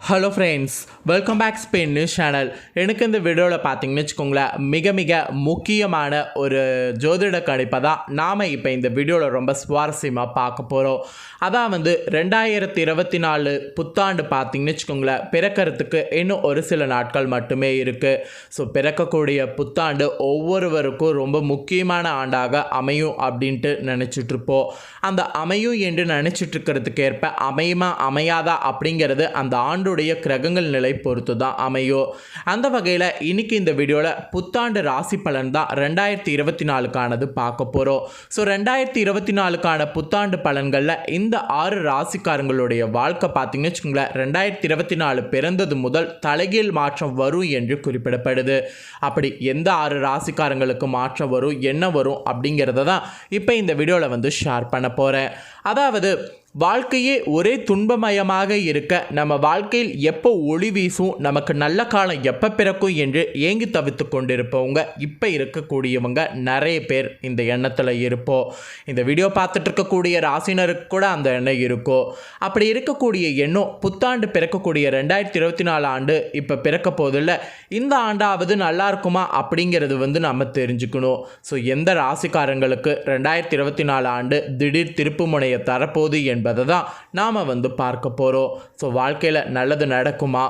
Hello friends welcome back Spain news channel எனக்கு இந்த வீடியோவில் பார்த்தீங்கன்னு வச்சுக்கோங்களேன் மிக மிக முக்கியமான ஒரு ஜோதிட கணிப்பை தான் நாம் இப்போ இந்த வீடியோவில் ரொம்ப சுவாரஸ்யமாக பார்க்க போகிறோம் அதான் வந்து ரெண்டாயிரத்தி இருபத்தி நாலு புத்தாண்டு பார்த்தீங்கன்னு வச்சுக்கோங்களேன் பிறக்கறதுக்கு இன்னும் ஒரு சில நாட்கள் மட்டுமே இருக்குது ஸோ பிறக்கக்கூடிய புத்தாண்டு ஒவ்வொருவருக்கும் ரொம்ப முக்கியமான ஆண்டாக அமையும் அப்படின்ட்டு நினச்சிட்ருப்போம் அந்த அமையும் என்று நினச்சிட்ருக்கிறதுக்கு ஏற்ப அமையுமா அமையாதா அப்படிங்கிறது அந்த ஆண்டுடைய கிரகங்கள் நிலை பொறுத்து தான் அமையும் அந்த வகையில் இன்னைக்கு இந்த வீடியோவில் புத்தாண்டு ராசி பலன் தான் ரெண்டாயிரத்தி இருபத்தி நாலுக்கானது பார்க்க போகிறோம் ஸோ ரெண்டாயிரத்தி இருபத்தி நாலுக்கான புத்தாண்டு பலன்களில் இந்த ஆறு ராசிக்காரங்களுடைய வாழ்க்கை பார்த்தீங்கன்னு வச்சுக்கோங்களேன் ரெண்டாயிரத்தி இருபத்தி நாலு பிறந்தது முதல் தலைகீழ் மாற்றம் வரும் என்று குறிப்பிடப்படுது. அப்படி எந்த ஆறு ராசிக்காரங்களுக்கு மாற்றம் வரும் என்ன வரும் அப்படிங்கிறத தான் இப்போ இந்த வீடியோவில் வந்து ஷேர் பண்ண போகிறேன் அதாவது வாழ்க்கையே ஒரே துன்பமயமாக இருக்க நம்ம வாழ்க்கையில் எப்போ ஒளி வீசும் நமக்கு நல்ல காலம் எப்போ பிறக்கும் என்று ஏங்கி தவித்து கொண்டிருப்பவங்க இப்போ இருக்கக்கூடியவங்க நிறைய பேர் இந்த எண்ணத்தில் இருப்போம். இந்த வீடியோ பார்த்துட்டு இருக்கக்கூடிய ராசினருக்கு கூட அந்த எண்ணம் இருக்கும். அப்படி இருக்கக்கூடிய எண்ணம் புத்தாண்டு பிறக்கக்கூடிய ரெண்டாயிரத்தி இருபத்தி நாலு ஆண்டு இப்போ பிறக்க போதில்ல. இந்த ஆண்டாவது நல்லா இருக்குமா அப்படிங்கிறது வந்து நம்ம தெரிஞ்சுக்கணும். ஸோ எந்த ராசிக்காரங்களுக்கு ரெண்டாயிரத்தி இருபத்தி நாலு ஆண்டு திடீர் திருப்பு முனையை தரப்போகுது என்பதை தான் நாம் வந்து பார்க்க போகிறோம் ஸோ வாழ்க்கையில் நல்லது நடக்குமா?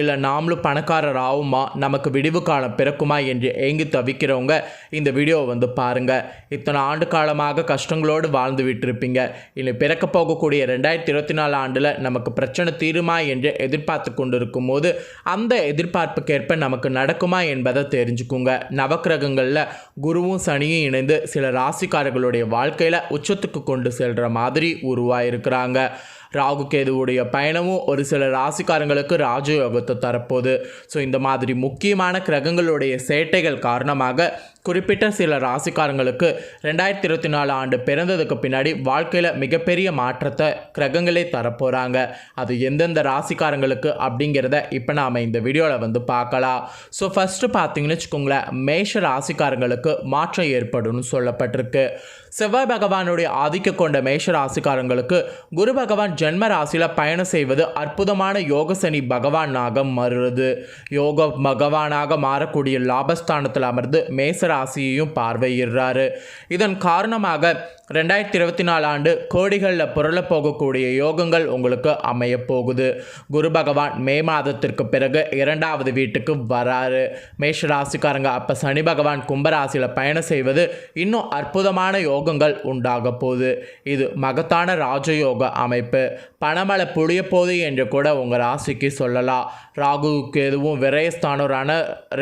இல்லை நாமளும் பணக்காரர் ஆகுமா நமக்கு விடிவு காலம் பிறக்குமா என்று ஏங்கி தவிக்கிறவங்க இந்த வீடியோவை வந்து பாருங்கள் இத்தனை ஆண்டு காலமாக கஷ்டங்களோடு வாழ்ந்து விட்டுருப்பீங்க. இனி பிறக்க போகக்கூடிய ரெண்டாயிரத்தி இருபத்தி நாலு ஆண்டில் நமக்கு பிரச்சனை தீருமா என்று எதிர்பார்த்து கொண்டிருக்கும் போது அந்த எதிர்பார்ப்புக்கேற்ப நமக்கு நடக்குமா என்பதை தெரிஞ்சுக்குங்க. நவக்கிரகங்களில் குருவும் சனியும் இணைந்து சில ராசிக்காரர்களுடைய வாழ்க்கையில் உச்சத்துக்கு கொண்டு செல்கிற மாதிரி உருவாயிருக்கிறாங்க. ராகு கேதுவுடைய பயணமும் ஒரு சில ராசிக்காரங்களுக்கு ராஜயோகத்தை தரப்போகுது. ஸோ இந்த மாதிரி முக்கியமான கிரகங்களுடைய சேட்டைகள் காரணமாக குறிப்பிட்ட சில ராசிக்காரங்களுக்கு ரெண்டாயிரத்தி இருபத்தி நாலு ஆண்டு பிறந்ததுக்கு பின்னாடி வாழ்க்கையில் மிகப்பெரிய மாற்றத்தை கிரகங்களே தரப்போகிறாங்க அது எந்தெந்த ராசிக்காரங்களுக்கு அப்படிங்கிறத இப்போ நாம் இந்த வீடியோவில் வந்து பார்க்கலாம். ஸோ ஃபஸ்ட்டு பார்த்தீங்கன்னு வச்சுக்கோங்களேன் மேஷ ராசிக்காரங்களுக்கு மாற்றம் ஏற்படும்னு சொல்லப்பட்டிருக்கு. செவ்வாய் பகவானுடைய ஆதிக்க கொண்ட மேஷ ராசிக்காரங்களுக்கு குரு பகவான் ஜென்ம ராசியில் பயணம் செய்வது அற்புதமான யோக சனி பகவானாக மாறுறது யோக பகவானாக மாறக்கூடிய லாபஸ்தானத்தில் அமர்ந்து மேச ராசியையும் பார்வையிடுறாரு. இதன் காரணமாக ரெண்டாயிரத்தி இருபத்தி நாலு ஆண்டு கோடிகளில் புரள போகக்கூடிய யோகங்கள் உங்களுக்கு அமைய போகுது. குரு பகவான் மே மாதத்திற்கு பிறகு இரண்டாவது வீட்டுக்கு வராரு. மேஷ ராசிக்காரங்க அப்போ சனி பகவான் கும்பராசியில் பயணம் செய்வது இன்னும் அற்புதமான யோகங்கள் உண்டாக போகுது. இது மகத்தான ராஜயோக அமைப்பு. பணமழை புளிய போகுது என்று கூட உங்கள் ராசிக்கு சொல்லலாம். ராகுவுக்கு எதுவும் விரயஸ்தானரான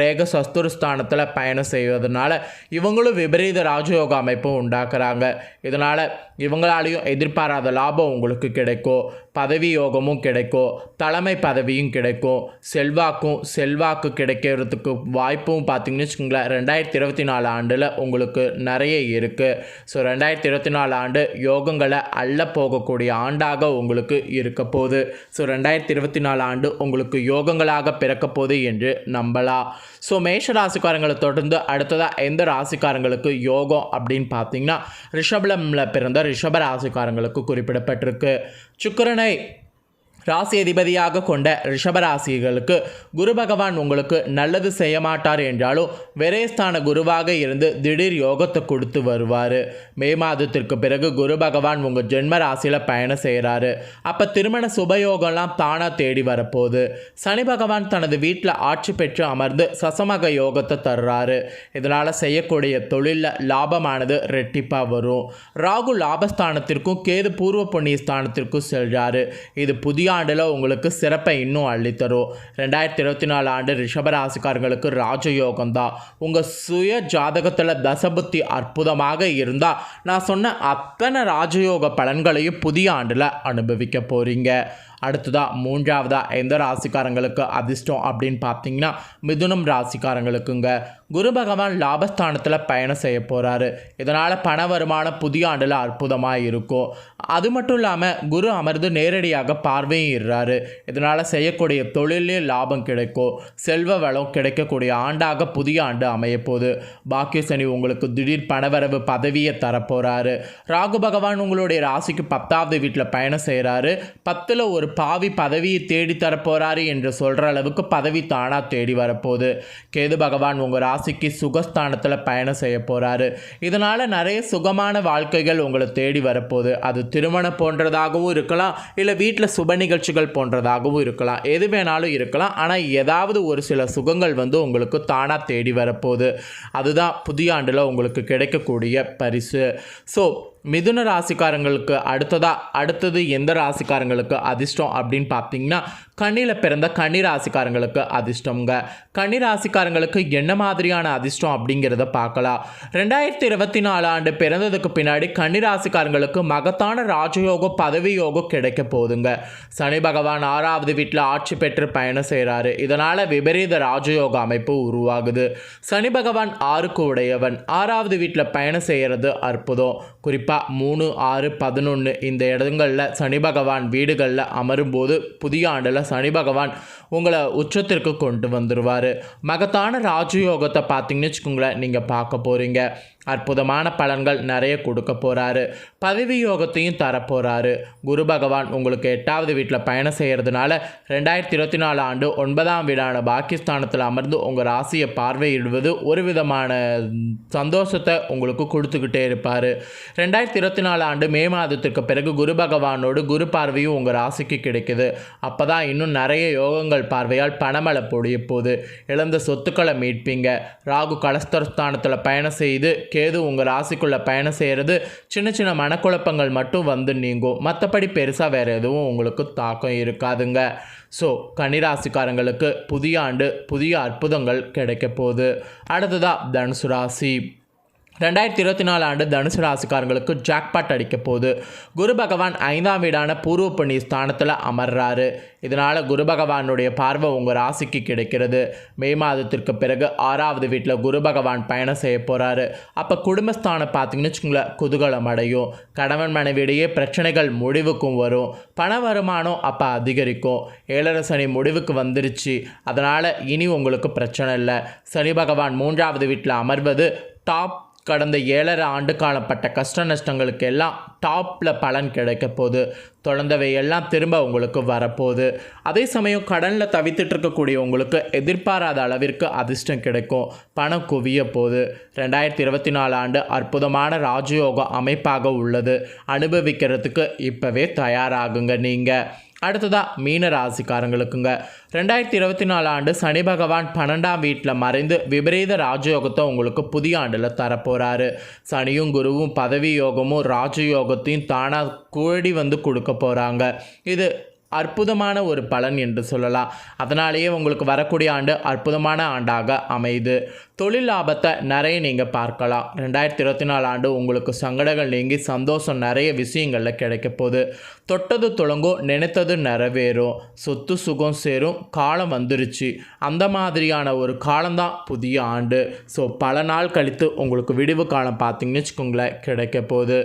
ரேக சஸ்துரஸ்தானத்தில் பயணம் செய்வதனால இவங்களும் விபரீத ராஜயோக அமைப்பும் உண்டாக்குறாங்க. இதனால் இவங்களாலையும் எதிர்பாராத லாபம் உங்களுக்கு கிடைக்கும் பதவி யோகமும் கிடைக்கும் தலைமை பதவியும் கிடைக்கும் செல்வாக்கும் செல்வாக்கு கிடைக்கிறதுக்கு வாய்ப்பும் பார்த்தீங்கன்னு வச்சுக்கோங்களேன் ரெண்டாயிரத்தி இருபத்தி நாலு ஆண்டில் உங்களுக்கு நிறைய இருக்குது ஸோ ரெண்டாயிரத்தி இருபத்தி நாலு ஆண்டு யோகங்களை அள்ள போகக்கூடிய ஆண்டாக உங்களுக்கு இருக்க போகுது. ஸோ ரெண்டாயிரத்தி இருபத்தி நாலு ஆண்டு உங்களுக்கு யோகங்களாக பிறக்க போகுது என்று நம்பலாம். ஸோ மேஷ ராசிக்காரங்களை தொடர்ந்து அடுத்ததாக எந்த ராசிக்காரங்களுக்கு யோகம் அப்படின்னு பார்த்தீங்கன்னா ரிஷப் ரிஷபலமில் பிறந்த ரிஷபராசிக்காரங்களுக்கு குறிப்பிடப்பட்டிருக்கு. சுக்கரனை ராசி அதிபதியாக கொண்ட ரிஷபராசிகளுக்கு குரு பகவான் உங்களுக்கு நல்லது செய்ய மாட்டார் என்றாலும் விரயஸ்தான குருவாக இருந்து திடீர் யோகத்தை கொடுத்து வருவார். மே மாதத்திற்கு பிறகு குரு பகவான் உங்கள் ஜென்ம ராசியில் பயணம் செய்கிறாரு அப்போ திருமண சுபயோகம்லாம் தானாக தேடி வரப்போகுது. சனி பகவான் தனது வீட்டில் ஆட்சி பெற்று அமர்ந்து சசமக யோகத்தை தர்றாரு. இதனால் செய்யக்கூடிய தொழிலில் லாபமானது ரெட்டிப்பாக வரும். ராகு லாபஸ்தானத்திற்கும் கேது பூர்வ புண்ணிய ஸ்தானத்திற்கும் செல்கிறாரு இது புதிய ஆண்டில் உங்களுக்கு சிறப்பை இன்னும் அள்ளித்தரும் ரெண்டாயிரத்தி இருபத்தி நாலு ஆண்டு ரிஷபராசிக்காரர்களுக்கு ராஜயோகம் தான் உங்கள் சுய ஜாதகத்தில் தசபுத்தி அற்புதமாக இருந்தால் நான் சொன்ன அத்தனை ராஜயோக பலன்களையும் புதிய ஆண்டில் அனுபவிக்க போகிறீங்க அடுத்ததாக மூன்றாவதாக எந்த ராசிக்காரங்களுக்கு அதிர்ஷ்டம் அப்படின்னு பார்த்தீங்கன்னா மிதுனம் ராசிக்காரங்களுக்குங்க. குரு பகவான் லாபஸ்தானத்தில் பயணம் செய்ய போகிறாரு இதனால் பண வருமானம் புதிய ஆண்டில் அற்புதமாக இருக்கும். அது மட்டும் இல்லாமல் குரு அமர்ந்து நேரடியாக பார்வையும் இடுறாரு. இதனால் செய்யக்கூடிய தொழிலே லாபம் கிடைக்கும். செல்வ வளம் கிடைக்கக்கூடிய ஆண்டாக புதிய ஆண்டு அமையப்போகுது. பாக்கிய சனி உங்களுக்கு திடீர் பணவரவு பதவியை தரப்போகிறாரு ராகு பகவான் உங்களுடைய ராசிக்கு பத்தாவது வீட்டில் பயணம் செய்கிறாரு பத்தில் ஒரு பாவி பதவியை தேடி தரப்போகிறாரு என்று சொல்கிற அளவுக்கு பதவி தானாக தேடி வரப்போகுது. கேது பகவான் உங்கள் ராசிக்கு சுகஸ்தானத்தில் பயணம் செய்ய போகிறாரு இதனால் நிறைய சுகமான வாழ்க்கைகள் உங்களை தேடி வரப்போகுது. அது திருமணம் போன்றதாகவும் இருக்கலாம் இல்லை வீட்டில் சுப நிகழ்ச்சிகள் போன்றதாகவும் இருக்கலாம். எது வேணாலும் இருக்கலாம். ஆனால் ஏதாவது ஒரு சில சுகங்கள் வந்து உங்களுக்கு தானாக தேடி வரப்போகுது. அதுதான் புதிய ஆண்டில் உங்களுக்கு கிடைக்கக்கூடிய பரிசு. ஸோ மிதுன ராசிக்காரங்களுக்கு அடுத்ததாக அடுத்தது எந்த ராசிக்காரங்களுக்கு அதிர்ஷ்டம் அப்படின்னு பார்த்தீங்கன்னா கண்ணியில் பிறந்த கன்னி ராசிக்காரங்களுக்கு அதிர்ஷ்டம்ங்க. கன்னி ராசிக்காரங்களுக்கு என்ன மாதிரியான அதிர்ஷ்டம் அப்படிங்கிறத பார்க்கலாம் ரெண்டாயிரத்தி இருபத்தி நாலு ஆண்டு பிறந்ததுக்கு பின்னாடி கன்னி ராசிக்காரங்களுக்கு மகத்தான ராஜயோகம் பதவி யோகம் கிடைக்க போகுதுங்க. சனி பகவான் ஆறாவது வீட்டில் ஆட்சி பெற்று பயணம் செய்கிறாரு இதனால் விபரீத ராஜயோக அமைப்பு உருவாகுது. சனி பகவான் ஆறுக்கு உடையவன். ஆறாவது வீட்டில் பயணம் செய்கிறது அற்புதம். குறிப்பாக மூணு ஆறு பதினொன்று இந்த இடங்களில் சனி பகவான் வீடுகளில் அமரும்போது புதிய ஆண்டில் சனி பகவான் உங்களை உச்சத்திற்கு கொண்டு வந்துடுவார் மகத்தான ராஜயோகத்தை பார்த்தீங்கன்னு வச்சுக்கோங்களேன் நீங்கள் பார்க்க போகிறீங்க அற்புதமான பலன்கள் நிறைய கொடுக்க போகிறாரு பதவி யோகத்தையும் தரப்போகிறாரு குரு பகவான் உங்களுக்கு எட்டாவது வீட்டில் பயணம் செய்கிறதுனால ரெண்டாயிரத்தி இருபத்தி நாலு ஆண்டு ஒன்பதாம் வீடான பாகிஸ்தானத்தில் அமர்ந்து உங்கள் ராசியை பார்வையிடுவது ஒரு விதமான சந்தோஷத்தை உங்களுக்கு கொடுத்துக்கிட்டே இருப்பார். ரெண்டாயிரத்தி இருபத்தி நாலு ஆண்டு மே மாதத்திற்கு பிறகு குரு பகவானோடு குரு பார்வையும் உங்கள் ராசிக்கு கிடைக்குது. அப்போ தான் இன்னும் நிறைய யோகங்கள் பார்வையால் பணமழை பொழிய போகுது. இழந்த சொத்துக்களை மீட்பீங்க. ராகு கலஸ்தரஸ்தானத்தில் பயணம் செய்து கேது உங்கள் ராசிக்குள்ளே பயணம் செய்கிறது சின்ன சின்ன மனக்குழப்பங்கள் மட்டும் வந்து நீங்கும். மற்றபடி பெருசாக வேறு எதுவும் உங்களுக்கு தாக்கம் இருக்காதுங்க. ஸோ கன்னிராசிக்காரங்களுக்கு புதிய ஆண்டு புதிய அற்புதங்கள் கிடைக்க போகுது. அடுத்ததாக தனுசு ராசி. ரெண்டாயிரத்தி இருபத்தி நாலு ஆண்டு தனுசு ராசிக்காரங்களுக்கு ஜாக்பாட் அடிக்க போகுது. குரு பகவான் ஐந்தாம் வீடான பூர்வ புண்ணிய ஸ்தானத்தில் அமர்றாரு. இதனால் குரு பகவானுடைய பார்வை உங்கள் ராசிக்கு கிடைக்கிறது. மே மாதத்திற்கு பிறகு ஆறாவது வீட்டில் குரு பகவான் பயணம் செய்ய போகிறாரு அப்போ குடும்பஸ்தானம் பார்த்தீங்கன்னு வச்சுக்கோங்களேன் குதூகலம் அடையும். கணவன் மனைவியிடையே பிரச்சனைகள் முடிவுக்கும் வரும். பண வருமானம் அப்போ அதிகரிக்கும். ஏழரை சனி முடிவுக்கு வந்துருச்சு. அதனால் இனி உங்களுக்கு பிரச்சனை இல்லை. சனி பகவான் மூன்றாவது வீட்டில் அமர்வது டாப் கடந்த ஏழரை ஆண்டு காலப்பட்ட கஷ்ட நஷ்டங்களுக்கு எல்லாம் டாப்பில் பலன் கிடைக்க போகுது. தொடர்ந்தவை எல்லாம் திரும்ப உங்களுக்கு வரப்போகுது. அதே சமயம் கடனில் தவித்துட்டு இருக்கக்கூடிய உங்களுக்கு எதிர்பாராத அளவிற்கு அதிர்ஷ்டம் கிடைக்கும். பணம் குவிய போகுது. ரெண்டாயிரத்தி இருபத்தி நாலு ஆண்டு அற்புதமான ராஜயோகம் அமைப்பாக உள்ளது. அனுபவிக்கிறதுக்கு இப்போவே தயாராகுங்க நீங்கள் அடுத்ததாக மீன ராசிக்காரங்களுக்குங்க. ரெண்டாயிரத்தி இருபத்தி நாலு ஆண்டு சனி பகவான் பன்னெண்டாம் வீட்டில் மறைந்து விபரீத ராஜயோகத்தை உங்களுக்கு புதிய ஆண்டில் தரப்போகிறாரு சனியும் குருவும் பதவி யோகமும் ராஜயோகத்தையும் தானாக கூடி வந்து கொடுக்க போகிறாங்க இது அற்புதமான ஒரு பலன் என்று சொல்லலாம். அதனாலேயே உங்களுக்கு வரக்கூடிய ஆண்டு அற்புதமான ஆண்டாக அமையுது. தொழில் லாபத்தை நிறைய நீங்கள் பார்க்கலாம். ரெண்டாயிரத்தி இருபத்தி நாலு ஆண்டு உங்களுக்கு சங்கடங்கள் நீங்கி சந்தோஷம் நிறைய விஷயங்களில் கிடைக்க போகுது. தொட்டது தொடங்கும் நினைத்தது நிறைவேறும். சொத்து சுகம் சேரும் காலம் வந்துருச்சு. அந்த மாதிரியான ஒரு காலம்தான் புதிய ஆண்டு. ஸோ பல நாள் கழித்து உங்களுக்கு விடிவு காலம் பார்த்தீங்கன்னு வச்சுக்கோங்களேன் கிடைக்க போகுது.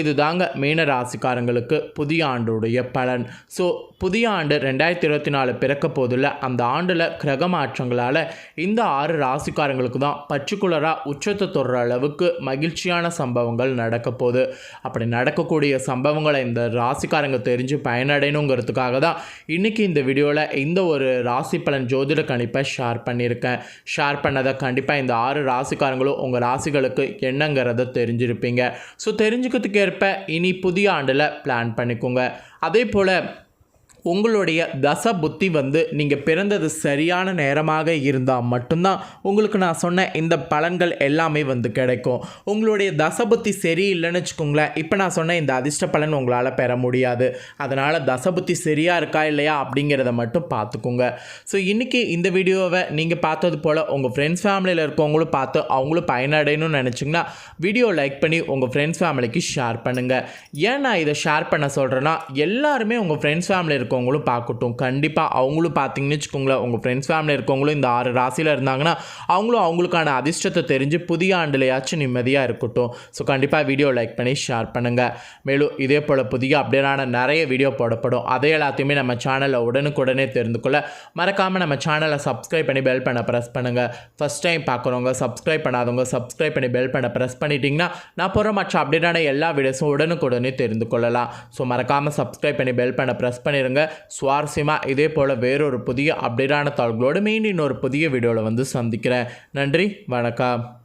இது தாங்க மீன ராசிக்காரங்களுக்கு புதிய ஆண்டுடைய பலன். ஸோ புதிய ஆண்டு ரெண்டாயிரத்தி இருபத்தி நாலு பிறக்க போதில் அந்த ஆண்டில் கிரக மாற்றங்களால் இந்த ஆறு ராசிக்காரங்களுக்கு தான் பர்டிகுலராக உச்சத்தை தொடுற அளவுக்கு மகிழ்ச்சியான சம்பவங்கள் நடக்க போகுது. அப்படி நடக்கக்கூடிய சம்பவங்களை இந்த ராசிக்காரங்க தெரிஞ்சு பயனடையணுங்கிறதுக்காக தான் இன்றைக்கி இந்த வீடியோவில் இந்த ஒரு ராசி பலன் ஜோதிட கணிப்பை ஷேர் பண்ணியிருக்கேன். ஷேர் பண்ணதை கண்டிப்பாக இந்த ஆறு ராசிக்காரங்களும் உங்கள் ராசிகளுக்கு என்னங்கிறத தெரிஞ்சிருப்பீங்க. ஸோ தெரிஞ்சுக்கிறதுக்கேற்ப இனி புதிய ஆண்டில் பிளான் பண்ணிக்கோங்க. அதே போல் உங்களுடைய தச புத்தி வந்து நீங்கள் பிறந்தது சரியான நேரமாக இருந்தால் மட்டும்தான் உங்களுக்கு நான் சொன்ன இந்த பலன்கள் எல்லாமே வந்து கிடைக்கும். உங்களுடைய தச புத்தி சரியில்லைன்னு வச்சுக்கோங்களேன் இப்போ நான் சொன்ன இந்த அதிர்ஷ்ட பலன் உங்களால் பெற முடியாது. அதனால் தச புத்தி சரியாக இருக்கா இல்லையா அப்படிங்கிறத மட்டும் பார்த்துக்கோங்க ஸோ இன்றைக்கி இந்த வீடியோவை நீங்கள் பார்த்தது போல் உங்கள் ஃப்ரெண்ட்ஸ் ஃபேமிலியில் இருக்கவங்களும் பார்த்து அவங்களும் பயனடையணும்னு நினச்சிங்கன்னா வீடியோ லைக் பண்ணி உங்கள் ஃப்ரெண்ட்ஸ் ஃபேமிலிக்கு ஷேர் பண்ணுங்கள் ஏன் நான் இதை ஷேர் பண்ண சொல்கிறேன்னா எல்லாருமே உங்கள் ஃப்ரெண்ட்ஸ் ஃபேமிலி இருக்க இருக்கவங்களும் பார்க்கட்டும். கண்டிப்பாக அவங்களும் பார்த்தீங்கன்னு வச்சுக்கோங்களேன் உங்கள் ஃப்ரெண்ட்ஸ் ஃபேமிலி இருக்கவங்களும் இந்த ஆறு ராசியில் இருந்தாங்கன்னா அவங்களும் அவங்களுக்கான அதிர்ஷ்டத்தை தெரிஞ்சு புதிய ஆண்டுலையாச்சும் நிம்மதியாக இருக்கட்டும். ஸோ கண்டிப்பாக வீடியோ லைக் பண்ணி ஷேர் பண்ணுங்கள் மேலும் இதே போல் புதிய அப்டேட்டான நிறைய வீடியோ போடப்படும். அதை எல்லாத்தையுமே நம்ம சேனலில் உடனுக்குடனே தெரிந்து கொள்ள மறக்காமல் நம்ம சேனலை சப்ஸ்கிரைப் பண்ணி பெல் பண்ண ப்ரெஸ் பண்ணுங்கள் ஃபஸ்ட் டைம் பார்க்குறவங்க சப்ஸ்கிரைப் பண்ணாதவங்க சப்ஸ்கிரைப் பண்ணி பெல் பண்ண ப்ரெஸ் பண்ணிட்டீங்கன்னா நான் போகிற மற்ற அப்டேட்டான எல்லா வீடியோஸும் உடனுக்குடனே தெரிந்து கொள்ளலாம். ஸோ மறக்காமல் சப்ஸ்கிரைப் பண்ணி பெல் பண்ண ப்ரெஸ் பண்ணிடுங்க சுவாரஸ்யமாக இதே போல் வேறொரு புதிய அப்டேட்டான தாள்களோடு மீண்டும் இன்னொரு புதிய வீடியோவில் வந்து சந்திக்கிறேன். நன்றி வணக்கம்.